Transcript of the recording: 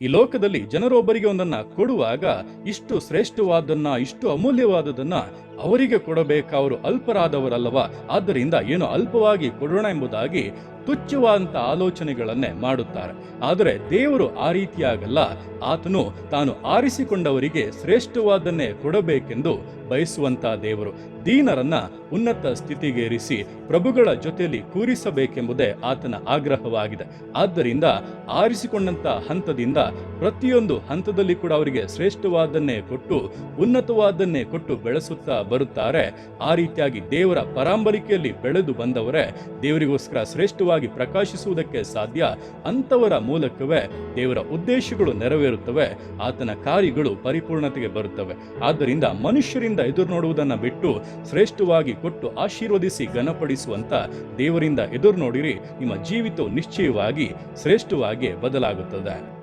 ಈ ಲೋಕದಲ್ಲಿ ಜನರೊಬ್ಬರಿಗೆ ಒಂದನ್ನ ಕೊಡುವಾಗ ಇಷ್ಟು ಶ್ರೇಷ್ಠವಾದನ್ನ ಇಷ್ಟು ಅಮೂಲ್ಯವಾದದನ್ನ ಅವರಿಗೆ ಕೊಡಬೇಕಾದ್ರು ಅವರು ಅಲ್ಪರಾದವರಲ್ಲವ? ಆದ್ದರಿಂದ ಏನು ಅಲ್ಪವಾಗಿ ಕೊಡೋಣ ಎಂಬುದಾಗಿ ತುಚ್ಛವಾದಂಥ ಆಲೋಚನೆಗಳನ್ನೇ ಮಾಡುತ್ತಾರೆ. ಆದರೆ ದೇವರು ಆ ರೀತಿಯಾಗಲ್ಲ. ಆತನು ತಾನು ಆರಿಸಿಕೊಂಡವರಿಗೆ ಶ್ರೇಷ್ಠವಾದನ್ನೇ ಕೊಡಬೇಕೆಂದು ಬಯಸುವಂಥ ದೇವರು. ದೀನರನ್ನ ಉನ್ನತ ಸ್ಥಿತಿಗೇರಿಸಿ ಪ್ರಭುಗಳ ಜೊತೆಯಲ್ಲಿ ಕೂರಿಸಬೇಕೆಂಬುದೇ ಆತನ ಆಗ್ರಹವಾಗಿದೆ. ಆದ್ದರಿಂದ ಆರಿಸಿಕೊಂಡಂತ ಹಂತದಿಂದ ಪ್ರತಿಯೊಂದು ಹಂತದಲ್ಲಿ ಕೂಡ ಅವರಿಗೆ ಶ್ರೇಷ್ಠವಾದನ್ನೇ ಕೊಟ್ಟು, ಉನ್ನತವಾದನ್ನೇ ಕೊಟ್ಟು ಬೆಳೆಸುತ್ತಾ ಬರುತ್ತಾರೆ. ಆ ರೀತಿಯಾಗಿ ದೇವರ ಪರಾಂಬರಿಕೆಯಲ್ಲಿ ಬೆಳೆದು ಬಂದವರೇ ದೇವರಿಗೋಸ್ಕರ ಶ್ರೇಷ್ಠವಾಗಿ ಪ್ರಕಾಶಿಸುವುದಕ್ಕೆ ಸಾಧ್ಯ ಅಂಥವರ ಮೂಲಕವೇ ದೇವರ ಉದ್ದೇಶಗಳು ನೆರವೇರುತ್ತವೆ, ಆತನ ಕಾರ್ಯಗಳು ಪರಿಪೂರ್ಣತೆಗೆ ಬರುತ್ತವೆ. ಆದ್ದರಿಂದ ಮನುಷ್ಯರಿಂದ ಎದುರು ನೋಡುವುದನ್ನು ಬಿಟ್ಟು ಶ್ರೇಷ್ಠವಾಗಿ ಕೊಟ್ಟು ಆಶೀರ್ವದಿಸಿ ಘನಪಡಿಸುವಂತ ದೇವರಿಂದ ಎದುರು ನೋಡಿರಿ ನಿಮ್ಮ ಜೀವಿತವು ನಿಶ್ಚಯವಾಗಿ ಶ್ರೇಷ್ಠವಾಗಿ ಬದಲಾಗುತ್ತದೆ.